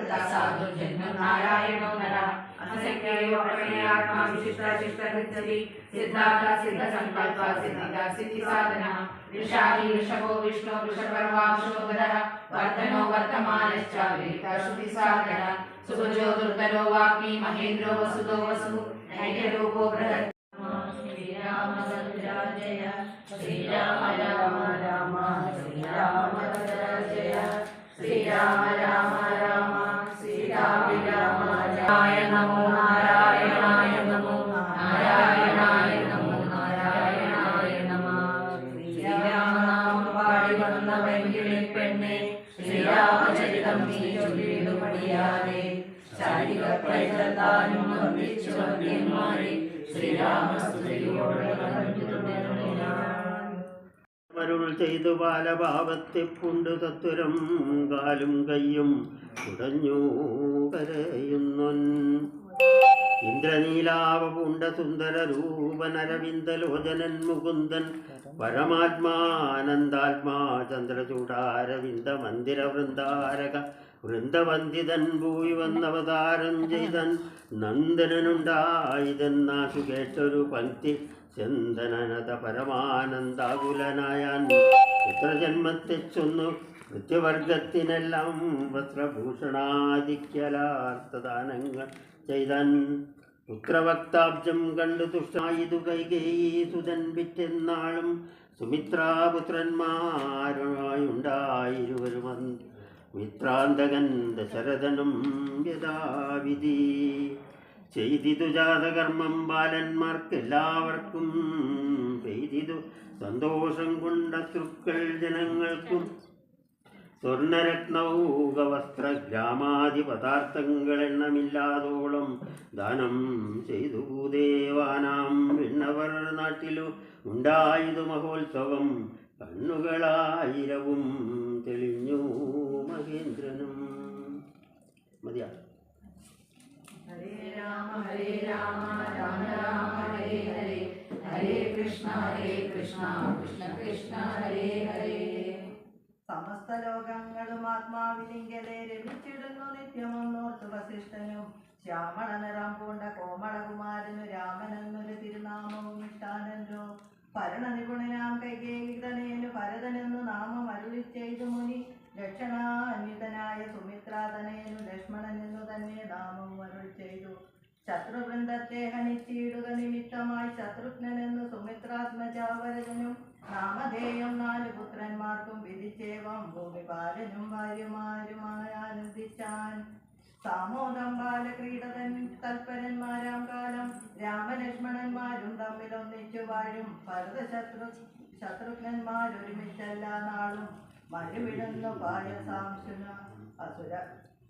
तथा साधु जन्म नारायणो नरः असंख्येयो प्रणयात्मा विशिष्टा शिष्टहृद्धि सिद्धाता सिद्धसङ्कल्पा सिद्धिदा सिद्धिसाधनः विषाली वृषभो विष्णो वृषपर्वांशो गदः वर्धनो वर्धमानश्च वेता श्रुतिसाधनः सुभुजो दुर्धरो वाग्मी महेन्द्रो वसुतो वसुः नैकरूपो बृहत् श्रीराम जय श्रीराम राम राम പ്രൈതാനും വന്ദിച്ചു വന്യന്മാരെ അരുൾ ചെയ്തു ബാലഭാവത്തെ പുണ്ട് തത്വരം കാലും കയ്യും കുടഞ്ഞു ഇന്ദ്രനീലാവ പൂണ്ട സുന്ദര രൂപനരവിന്ദലോചനൻ മുകുന്ദൻ. പരമാത്മാനന്ദാത്മാ ചന്ദ്രചൂടാരവിന്ദ മന്ദിര വൃന്ദാരക വൃന്ദവന്ദിതൻ ഭൂവി വന്നവതാരം ചെയ്തൻ നന്ദനനുണ്ടായതെന്നാശു കേട്ടൊരു പങ്ക്തി ചന്ദനനത പരമാനന്ദാകുലനായാൻ. പുത്രജന്മത്തെ ചൊന്നു കൃത്യവർഗത്തിനെല്ലാം വസ്ത്രഭൂഷണാദിക്യലാർത്ഥദാനങ്ങൾ ചെയ്തൻ. പുത്രവക്താബ്ജം കണ്ടു തുഷ്ടായിതു കൈകേതുതൻ പിറ്റെന്നാളും വിറ്റെന്നാളും ദശരഥനും യഥാവിധി. ചെയ്തിതു ജാതകർമ്മം ബാലന്മാർക്കെല്ലാവർക്കും ചെയ്തിതു സന്തോഷം കൊണ്ട തൃക്കൾ ജനങ്ങൾക്കും. സ്വർണരത്നൗകവസ്ത്ര ഗ്രാമാതി പദാർത്ഥങ്ങൾ എണ്ണമില്ലാതോളം ദാനം ചെയ്തു ഭൂദേവാനാം. വിണ്ണവർ നാട്ടിലു ഉണ്ടായതു മഹോത്സവം കണ്ണുകളായിരവും തെളിഞ്ഞു. മഹേന്ദ്രനും. മതിയാ. ഹരേ രാമ ഹരേ രാമ രാമ രാമ ഹരേ ഹരേ. ഹരേ കൃഷ്ണ ഹരേ കൃഷ്ണ കൃഷ്ണ കൃഷ്ണ ഹരേ ഹരേ. സമസ്ത ലോകങ്ങളും ആത്മാവിലിങ്കലെ രമിച്ചിടുന്നു നിത്യമൊന്നോർത്തു വസിഷ്ഠനും. ശ്യാമള നിറം പൂണ്ട കോമളകുമാരനു രാമനെന്നൊരു തിരുനാമവും ഇഷ്ടാനല്ലോ. ഭരണ നിപുണനാം കൈകേകിതനേനു ഭരതനെന്നു നാമം അരുളി ചെയ്തു മുനി. ലക്ഷണാന്വിതനായ സുമിത്രാതനേനു ലക്ഷ്മണനെന്നു തന്നെ നാമം അരുൾ ചെയ്തു. ശത്രുവൃന്ദത്തെ ഹനിച്ചിടുക നിമിത്തമായി ശത്രുഘ്നെന്നു സുമിത്രാത്മജാവരനും നാമധേയം നാല് പുത്രന്മാർക്കും വിധിച്ചേവം. ഭൂമിപാലനും ഭാര്യമാരുമായി ആനന്ദിച്ചാൻ. സാമോദം ബാലക്രീഡതൻ തൽപരന്മാരാം കാലം രാമലക്ഷ്മണന്മാരും തമ്മിലൊന്നിച്ചു വാഴും. ഭരതശത്രു ശത്രുഘ്നന്മാരൊരുമിച്ചെല്ലാ നാളും മരുവിടുന്നു പായസാംശന. അസുര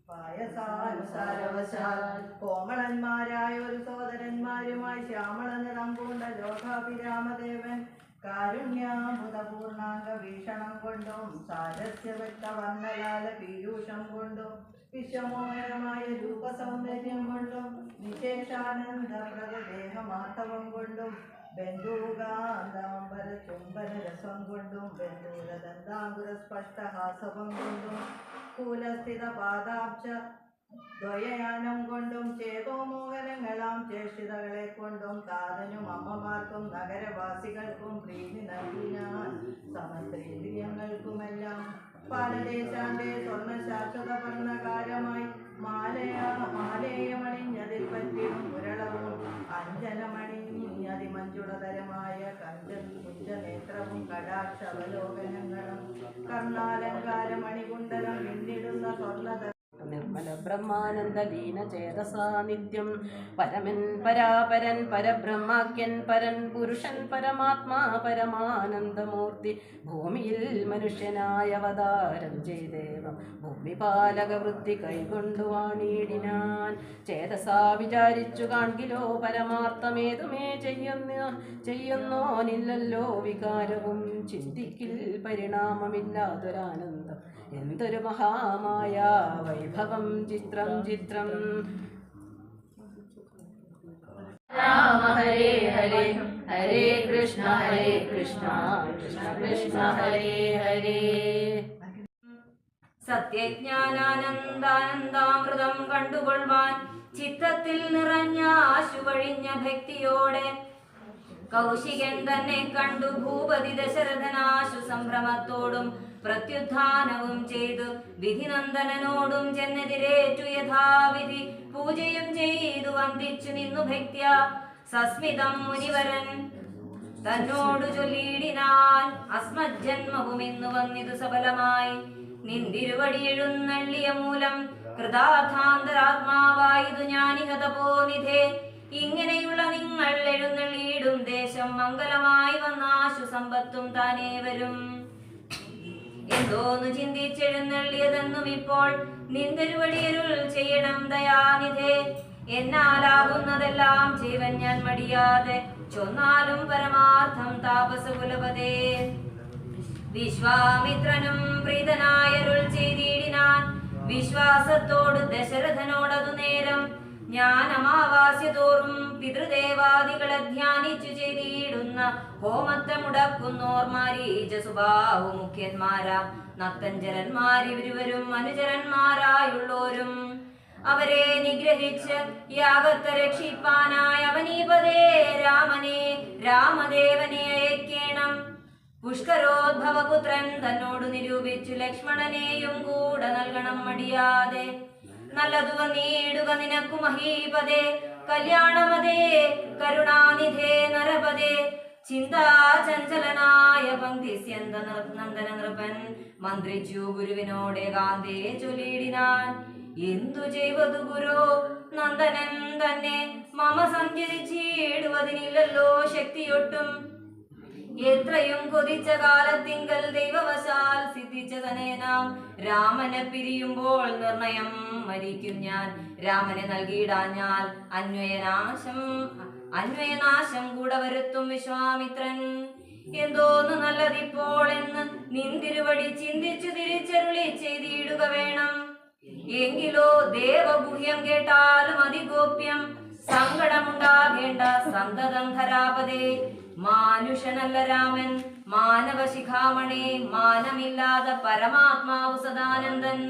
പായസാനുസാരവശാൽ കോമളന്മാരായ ഒരു സോദരന്മാരുമായി ശ്യാമള നിറം പൂണ്ട ലോകാഭിരാമദേവൻ കാരുണ്യാമൃതപൂർണാംഗ വീക്ഷണം കൊണ്ടും സാരസ്യ വ്യക്തവർണലാല പീയൂഷം കൊണ്ടും വിശ്വമോഹനമായ രൂപസൗന്ദര്യം കൊണ്ടും വിശേഷാനന്ദപ്രദ ദേഹമാർത്തവം കൊണ്ടും ബന്ധൂകാന്താംബര ചുംബന രസം കൊണ്ടും ബന്ധൂരദന്താങ്കുര സ്പഷ്ടഹാസവം കൊണ്ടും കൂലസ്ഥിത പാദാബ്ജ ദ്വയയാനം കൊണ്ടും ചേതോമോഹനങ്ങളാം ചേഷിതകളെ കൊണ്ടും കാതനും അമ്മമാർക്കും നഗരവാസികൾക്കും പ്രീതി നൽകിനാൻ സമസ്തേന്ദ്രിയങ്ങൾക്കുമെല്ലാം പാലദേശാന്റെ സ്വർണ ശാശ്വത ഭരണകാരമായി മാലയ മാലേയമണിഞ്ഞതിൽ പറ്റിയും മുരളവും അഞ്ജനമണിഞ്ഞതിമഞ്ജുളതരമായ കഞ്ചൻ കുഞ്ചനേത്രവും കടാക്ഷവലോകനങ്ങളും കർണാലങ്കാരമണികുണ്ടലം പിന്നിടുന്ന സ്വർണ നിർമ്മല ബ്രഹ്മാനന്ദ ലീന ചേതസാ നിത്യം പരമൻ പരാപരൻ പരബ്രഹ്മാക്യൻ പരൻ പുരുഷൻ പരമാത്മാ പരമാനന്ദമൂർത്തി. ഭൂമിയിൽ മനുഷ്യനായ അവതാരം ചെയ്തേവം. ഭൂമിപാലക വൃത്തി കൈകൊണ്ടു വാണിടിനാൻ. ചേതസാ വിചാരിച്ചു കാൺകിലോ പരമാർത്ഥമേതുമേ ചെയ്യുന്ന ചെയ്യുന്നോനില്ലല്ലോ വികാരവും. ചിന്തിക്കിൽ പരിണാമമില്ലാതൊരാനന്ദം. എന്തൊരു മഹാമായ വൈഭവം ചിത്രം ചിത്രം. രാമ ഹരേ ഹരേ ഹരേ കൃഷ്ണ ഹരേ കൃഷ്ണ കൃഷ്ണ കൃഷ്ണ ഹരേ ഹരേ. സത്യജ്ഞാനാനന്ദാനന്ദാമൃതം കണ്ടുകൊള്ളുവാൻ ചിത്തത്തിൽ നിറഞ്ഞ ആശുവഴിഞ്ഞ ഭക്തിയോടെ കൗശികൻ തന്നെ കണ്ടു ഭൂപതി ദശരഥനാശു സംഭ്രമത്തോടും പ്രത്യുത്ഥാനവും ചെയ്തു. വിധിനന്ദനോടും ചെന്നെതിരേറ്റു യഥാവിധി. പൂജയും ചെയ്തു വന്ദിച്ചു നിന്നു ഭക്ത്യ. സസ്മിതം മുനിവരൻ തന്നോടു ചൊല്ലിയിടിനാൽ അസ്മജ്ജന്മവും ഇന്നു വന്നിതു സഫലമായി നിന്തിരുവടി എഴുന്നള്ളിയ മൂലം കൃതാർത്ഥാന്തരാത്മാവായതു ഞാനിഹതപോനിധേ. ഇങ്ങനെയുള്ള നിങ്ങൾ എഴുന്നള്ളിയിടും ദേശം മംഗലമായി വന്നാശു സമ്പത്തും താനേ വരും. എന്തോന്ന് ചിന്തിച്ചെഴുന്നള്ളിയതെന്നും ഇപ്പോൾ നിന്തരുവടിയരുൾ ചെയ്യണം ദയാനിധേ. എന്നാലാകുന്നതെല്ലാം ജീവൻ ഞാൻ മടിയാതെ ചൊന്നാലും പരമാർത്ഥം താപസകുലപതേ. വിശ്വാമിത്രനും പ്രീതനായരുൾ ചെയ്തിടിനാൻ വിശ്വാസത്തോട് ദശരഥനോടതു നേരം ഞാൻ അമാവാസ്യതോറും പിതൃദേവാദികളെ ധ്യാനിച്ചു ചെയ്തിടുന്ന ഹോമത്തെ മുടക്കുന്നോർ സുബാഹു മുഖ്യന്മാരാ നത്തഞ്ചരന്മാരിവരുവരും അനുചരന്മാരായുള്ളോരും. അവരെ നിഗ്രഹിച്ച് യാഗത്തെ രക്ഷിപ്പാനായി അവനീപതേ രാമനെ രാമദേവനെ അയക്കേണം. പുഷ്കരോദ്ഭവപുത്രൻ തന്നോട് നിരൂപിച്ചു ലക്ഷ്മണനെയും കൂടെ നൽകണം മടിയാതെ. നല്ലതുവ നീടുക നിനക്കു മഹീപതേ കല്യാണമതേ കരുണാനിധേ നരപതേ ചിന്താചഞ്ചലനായ പങ്ക്തിസ്യന്ത നന്ദന നൃപൻ മന്ത്രിച്ചു ഗുരുവിനോടെ കാന്തേ ചൊല്ലിയിടിനാൻ. എന്തു ചെയ്വതു ഗുരു? നന്ദനൻ തന്നെ മമ സഞ്ചരിച്ചിടുവതിനില്ലല്ലോ ശക്തിയൊട്ടും. എത്രയും കൊതിച്ച കാലത്തിങ്കൽ ദൈവവശാൽ സിദ്ധിച്ച തനേനാം രാമനെ പിരിയുമ്പോൾ നിർണയം മരിക്കും ഞാൻ. രാമനെ നൽകിയിടാഞ്ഞാൽ അന്വയനാശം അന്വയനാശം കൂടെ വരുത്തും വിശ്വാമിത്രൻ. എന്തോന്ന് നല്ലതിപ്പോൾ എന്ന് നിന്തിരുവടി ചിന്തിച്ചു തിരിച്ചരുളി ചെയ്തിടുക വേണം. എങ്കിലോ ദേവഗുഹ്യം കേട്ടാലും അതിഗോപ്യം സങ്കടമുണ്ടാകേണ്ട സന്തതം ധരാപതേ. മാനുഷനല്ല രാമൻ മാനവശിഖാമണി മാനമില്ലാതെ പരമാത്മാവ് സദാനന്ദൻ.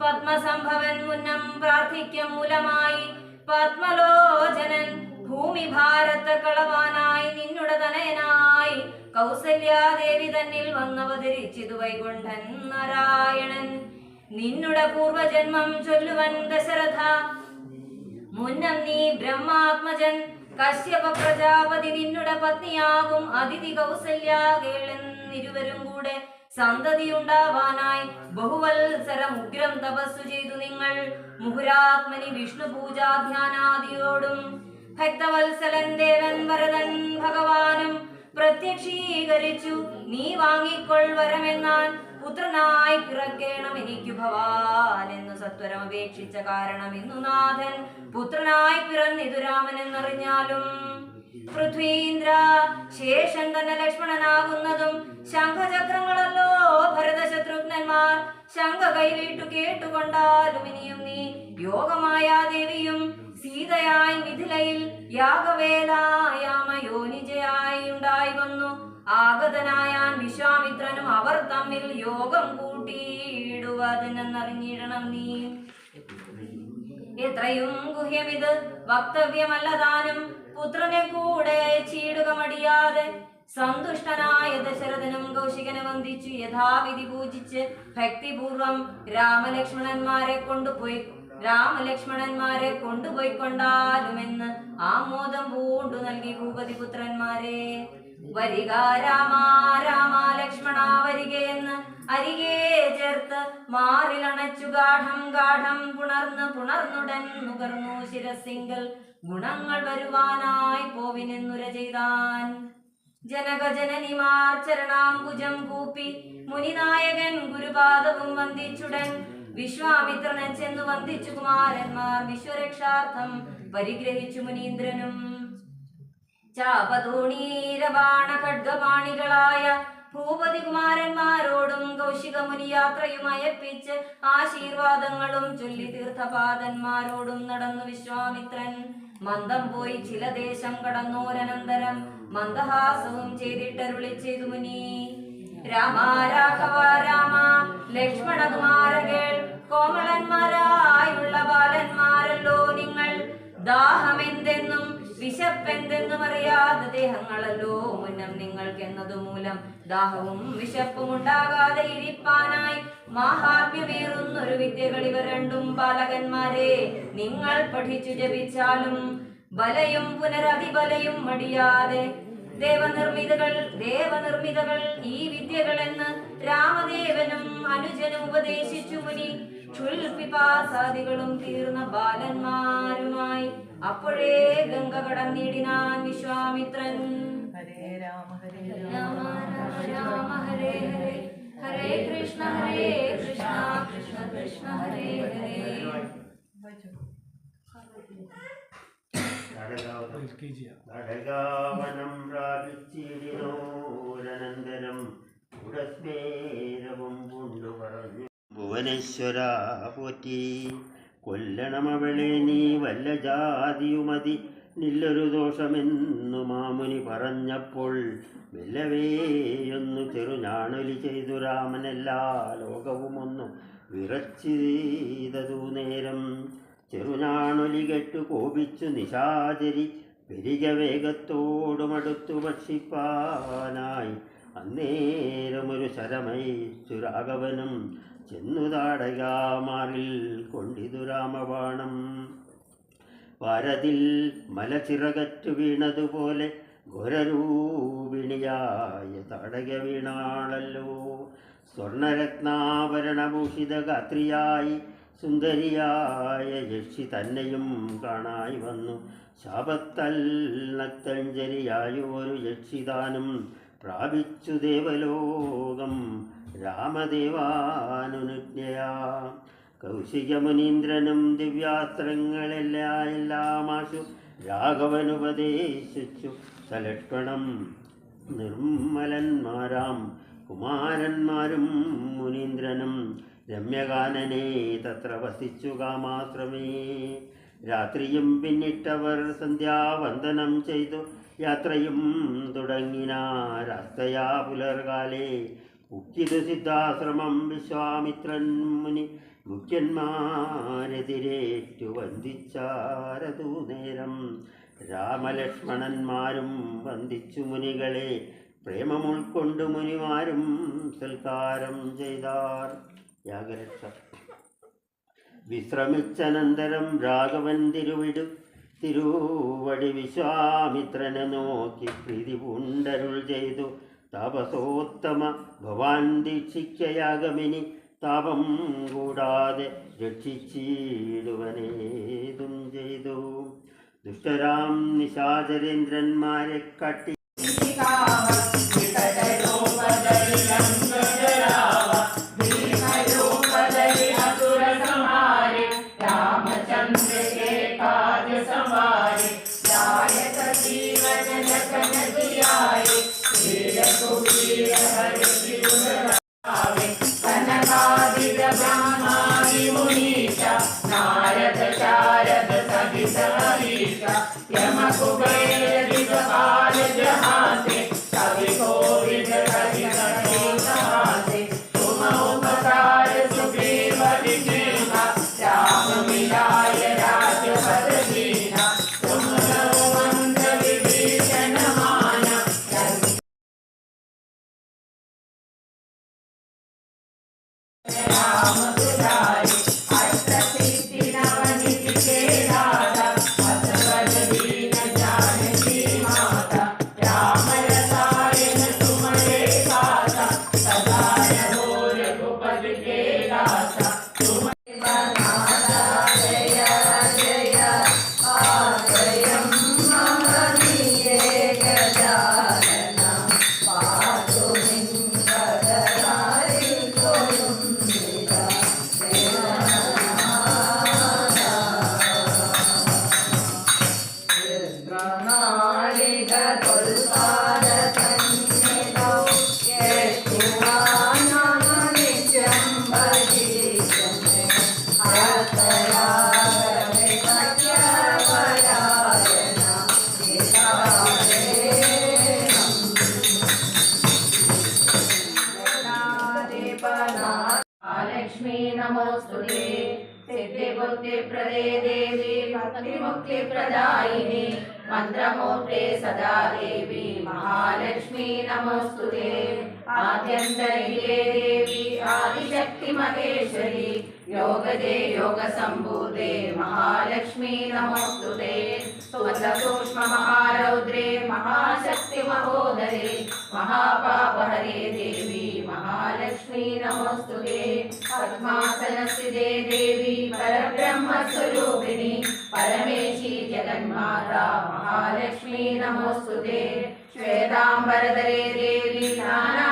പത്മസംഭവൻ മുന്നം പ്രാർത്ഥിക്ക മൂലമായി പത്മലോചനൻ ഭൂമി ഭാരത കളവാനായി നിന്നുടെ തനയനായി കൗസല്യാദേവി തന്നിൽ വന്നവതരിച്ചിതു വൈകുണ്ഠൻ നാരായണൻ. നിന്നുടെ പൂർവജന്മം ചൊല്ലുവൻ ദശരഥ. മുന്നം നീ ബ്രഹ്മാത്മജൻ കശ്യപ പ്രജാപതി നിന്നുടെ പത്നിയാകും അതിഥി കൗസല്യ കേളെന്നിരുവരും കൂടെ സന്തതി ഉണ്ടാവാനായി ബഹുവത്സരം ഉഗ്രം തപസ്സു ചെയ്തു നിങ്ങൾ. മുഹുരാത്മനി വിഷ്ണു പൂജാധ്യാനാദിയോടും ഭക്തവത്സലൻ ദേവൻ വരതൻ ഭഗവാനും പ്രത്യക്ഷീകരിച്ചു. നീ വാങ്ങിക്കൊൾ വരമെന്നാൽ പുത്രനായി പിറക്കേണം എനിക്കു ഭവാൻ എന്നു സത്വരം അപേക്ഷിച്ച കാരണം ഇന്നു നാഥൻ. പുത്രനായി പിറന്നിതു രാമൻ എന്നറിഞ്ഞാലും പൃഥ്വീന്ദ്ര ശേഷൻ തന്നെ ലക്ഷ്മണനാകുന്നതും ശംഖചക്രങ്ങളല്ലോ ഭരതശത്രുഘ്നന്മാർ. ശംഖ കൈവിട്ടു കേട്ടുകൊണ്ടാലും ഇനിയും നീ യോഗമായ ദേവിയും സീതയായി മിഥിലയിൽ യാഗവേലായാമയോനിജയായി ഉണ്ടായി വന്നു ആഗതനായാൻ വിശ്വാമിത്രനും അവർ തമ്മിൽ യോഗം കൂട്ടിയിടുവതിനെന്നറിഞ്ഞിടണം നീ. എത്രയും ഗുഹ്യമിത് വക്തവ്യമല്ലതാനും പുത്രനെ കൂടെ ചീടുക മടിയാതെ സന്തുഷ്ടനായ ദശരഥനും കൗശികനെ വന്ദിച്ചു യഥാവിധി പൂജിച്ച് ഭക്തിപൂർവം രാമലക്ഷ്മണന്മാരെ കൊണ്ടുപോയി രാമലക്ഷ്മണന്മാരെ കൊണ്ടുപോയിക്കൊണ്ടാലുമെന്ന് ആമോദം പൂണ്ടു നൽകി ഭൂപതി പുത്രന്മാരെ വരിക രാമ രാമ ലക്ഷ്മണ വരികയെന്ന് അരികെ ചേർത്ത് മാറിലണച്ചു ഗാഠം ഗാഠം പുണർന്ന് പുണർന്നുടൻ നുകർന്നു ശിരസിങ്കൽ ഗുണങ്ങൾ വരുവാനായി പോവിനെന്നുര ചെയ്താൻ. ജനകജനനിമാർ ചരണാംബുജം കൂപ്പി മുനിനായകൻ ഗുരുപാദവും വന്ദിച്ചുടൻ വിശ്വാമിത്രനെ ചെന്നു വന്ദിച്ചു കുമാരന്മാർ വിശ്വരക്ഷാർത്ഥം പരിഗ്രഹിച്ചു മുനീന്ദ്രനും. ചാപതോണീരബാണ ഭൂപതികുമാരന്മാരോടും കൗശികമുനി കുമാരന്മാരോടും കൗശിക മുനി യാത്രയും അയപ്പിച്ച് ആശീർവാദങ്ങളും ചൊല്ലി തീർത്ഥപാദന്മാരോടും നടന്നു വിശ്വാമിത്രൻ. മന്ദം പോയി ചില ദേശം കടന്നോരനന്തരം മന്ദഹാസവും ചെയ്തിട്ടരുളി ചെയ്തു മുനി രാമ രാഘവ രാമ ലക്ഷ്മണകുമാരകൾ കോമളന്മാരായുള്ള ബാലന്മാരല്ലോ നിങ്ങൾ. ദാഹമെന്തെന്നും വിശപ്പെന്തെന്നും പറയാതെ ദേഹങ്ങളല്ലോ മുന്നം നിങ്ങൾക്ക് എന്നതു മൂലം ദാഹവും വിശപ്പും ഉണ്ടാകാതെ ഇരിപ്പാനായി മാഹാത്മ്യമേറുന്നൊരു വിദ്യകൾ ഇവ രണ്ടും ബാലകന്മാരെ നിങ്ങൾ പഠിച്ചു ജപിച്ചാലും ബലയും പുനരതിബലയും മടിയാതെ ദേവനിർമ്മിതകൾ ദേവനിർമ്മിതകൾ ഈ വിദ്യകളെന്ന് രാമദേവനും അനുജനും ഉപദേശിച്ചു മുനി. ക്ഷുൽപിപാസാദികളും തീർന്ന ബാലന്മാരുമായി അപ്പോഴേ ഗംഗ കടന്നിടിനാൻ വിശ്വാമിത്രൻ. ഹരേ രാമ ഹരേ രാമ. രാമ ഹരേ ഹരേ ഹരേ. കൃഷ്ണ ഹരേ കൃഷ്ണ കൃഷ്ണ കൃഷ്ണ ഹരേ ഹരേ. ഘടകാവനം പ്രാപിച്ചിടിനോരനന്തരം ഉടസ്മേ ഭുവനേശ്വര പോറ്റി കൊല്ലണമവളെ നീ വല്ല ജാതിയുമതി. നില്ലൊരു ദോഷമെന്നു മാമുനി പറഞ്ഞപ്പോൾ മെല്ലവേയൊന്നു ചെറുഞാണൊലി ചെയ്തു രാമനെല്ലാ ലോകവുമൊന്നു വിറച്ചിതതു നേരം. ചെറുനാണൊലി കെട്ടു കോപിച്ചു നിശാചരി. പെരിക വേഗത്തോടുമടുത്തു ഭക്ഷിപ്പാനായി. അന്നേരമൊരു ശരമൈ രാഘവനും. ചെന്നു താടകാമാറിൽ കൊണ്ടിതു രാമബാണം. വാരതിൽ മലച്ചിറകറ്റു വീണതുപോലെ ഘോരരൂപിണിയായ താടക വീണാളല്ലോ സ്വർണരത്നാഭരണഭൂഷിത ഗാത്രിയായി സുന്ദരിയായ യക്ഷി തന്നെയും കാണായി വന്നു. ശാപത്തൽ നക്തഞ്ജലിയായ ഒരു യക്ഷിദാനം പ്രാപിച്ചു ദേവലോകം രാമദേവാനുനുജ്ഞയാ. കൗശികമുനീന്ദ്രനും ദിവ്യാസ്ത്രങ്ങളെല്ലാം എല്ലാമാശു രാഘവനുപദേശിച്ചു. സലക്ഷണം നിർമ്മലന്മാരാം കുമാരന്മാരും മുനീന്ദ്രനും രമ്യഗാനനെ തത്ര വസിച്ചുക മാത്രമേ. രാത്രിയും പിന്നിട്ടവർ സന്ധ്യാവന്ദനം ചെയ്തു. യാത്രയും തുടങ്ങിനാരാസ്തയാ പുലർകാലേ. ഉക്കിത് സിദ്ധാശ്രമം വിശ്വാമിത്രൻ മുനി മുഖ്യന്മാരെതിരേറ്റു വന്ദിച്ചാരതു നേരം. രാമലക്ഷ്മണന്മാരും വന്ദിച്ചു മുനികളെ. പ്രേമമുൾക്കൊണ്ടു മുനിമാരും സൽക്കാരം ചെയ്താർ. യാഗരക്ഷ. വിശ്രമിച്ചനന്തരം രാഘവൻ തിരുവിടു തിരുവടി വിശ്വാമിത്രനെ നോക്കി പ്രീതി പൂണ്ടരുൾ ചെയ്തു. താപസോത്തമ ഭവാൻ ദീക്ഷിക്കയാഗമിനി താപം കൂടാതെ രക്ഷിച്ചിടുവനേതും ചെയ്തു. ദുഷ്ടരാം നിശാചരേന്ദ്രന്മാരെ കട്ടി Rama Hari Muni. Thank you. मुक्तिप्रदे देवी भक्तिमुक्तिप्रदायिनि मन्त्रमूर्ते सदा देवी, महालक्ष्मी नमोऽस्तु ते। आद्यन्तरिये देवी आदिशक्तिमहेश्वरी योगदे योगसम्भूते, महालक्ष्मी नमोऽस्तु ते। सुवससूक्ष्ममहारौद्रे महाशक्तिमहोदरे, महापापहरे देवी। महालक्ष्मी नमोऽस्तु ते पद्मासनस्थिते देवी परब्रह्मस्वरूपिणि। परमेशी जगन्माता महालक्ष्मी नमोऽस्तु ते देवी नाना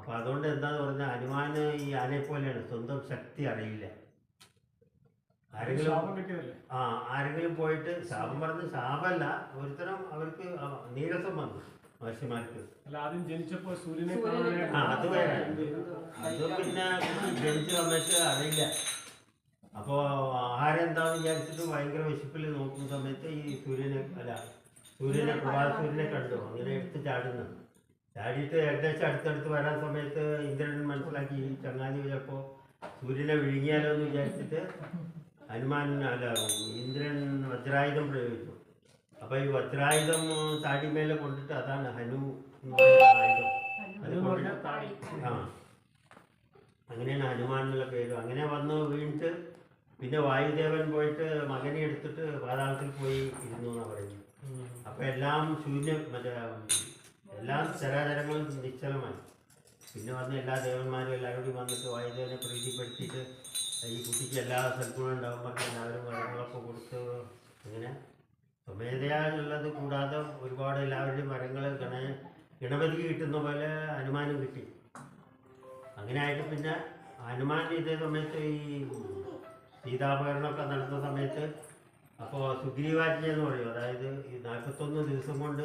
അപ്പോൾ അതുകൊണ്ട് എന്താന്ന് പറഞ്ഞാൽ ഹനുമാന് ഈ ആനയെ പോലെയാണ്. സ്വന്തം ശക്തി അറിയില്ല. ആരെങ്കിലും ആ ആരെങ്കിലും പോയിട്ട് ശാപം പറഞ്ഞ് ശാപമല്ല ഒരുത്തരം അവർക്ക് നീരസം വന്നു മഹർഷിമാർക്ക്. അല്ല ആദ്യം ജനിച്ചപ്പോ സൂര്യനെ ആ അത് വേറെ. അത് പിന്നെ ജനിച്ച വന്നിട്ട് അറിയില്ല. അപ്പോൾ ആഹാരം എന്താന്ന് വിചാരിച്ചിട്ട് ഭയങ്കര വിശപ്പിൽ നോക്കുന്ന സമയത്ത് ഈ സൂര്യനെ അല്ല സൂര്യനെ പ്രഭാത സൂര്യനെ കണ്ടു. അങ്ങനെ എടുത്ത് ചാടുന്നു. ചാടിയിട്ട് ഏകദേശം അടുത്തടുത്ത് വരാൻ സമയത്ത് ഇന്ദ്രൻ മനസ്സിലാക്കി ഈ ചങ്ങാതി ചിലപ്പോൾ സൂര്യനെ വിഴുങ്ങിയാലോ എന്ന് വിചാരിച്ചിട്ട് ഹനുമാൻ അല്ല ഇന്ദ്രൻ വജ്രായുധം പ്രയോഗിച്ചു. അപ്പോൾ ഈ വജ്രായുധം താടിമേലെ കൊണ്ടിട്ട് അതാണ് ഹനു എന്ന് പറയുന്ന ആയുധം. അത് കൊണ്ടിട്ട് ആ. അങ്ങനെയാണ് ഹനുമാൻ എന്നുള്ള പേര്. അങ്ങനെ വന്ന് വീണിട്ട് പിന്നെ വായുദേവൻ പോയിട്ട് മകനെ എടുത്തിട്ട് പാതാളത്തിൽ പോയി ഇരുന്നു എന്നാണ് പറയുന്നത്. അപ്പോൾ എല്ലാം ശൂന്യം മറ്റേ എല്ലാം ചരാചരങ്ങളും നിശ്ചലമായി. പിന്നെ വന്ന് എല്ലാ ദേവന്മാരും എല്ലാവരും കൂടി വന്നിട്ട് വായുദേവനെ പ്രീതിപ്പെടുത്തിയിട്ട് ഈ കുട്ടിക്ക് എല്ലാ സൽഗുണം ഉണ്ടാകുമ്പോൾ എല്ലാവരും മരങ്ങളൊക്കെ കൊടുത്ത് അങ്ങനെ സ്വമേധയാലുള്ളത് കൂടാതെ ഒരുപാട് എല്ലാവരുടെയും മരങ്ങൾ ഗണ ഗണപതിക്ക് കിട്ടുന്ന പോലെ ഹനുമാനും കിട്ടി. അങ്ങനെ ആയിട്ട് പിന്നെ ഹനുമാൻ ഇതേ സമയത്ത് ഈ സീതാപകരണമൊക്കെ നടന്ന സമയത്ത് അപ്പോൾ സുഗ്രീവാജ്ഞ എന്ന് പറയും. അതായത് ഈ നാൽപ്പത്തൊന്ന് ദിവസം കൊണ്ട്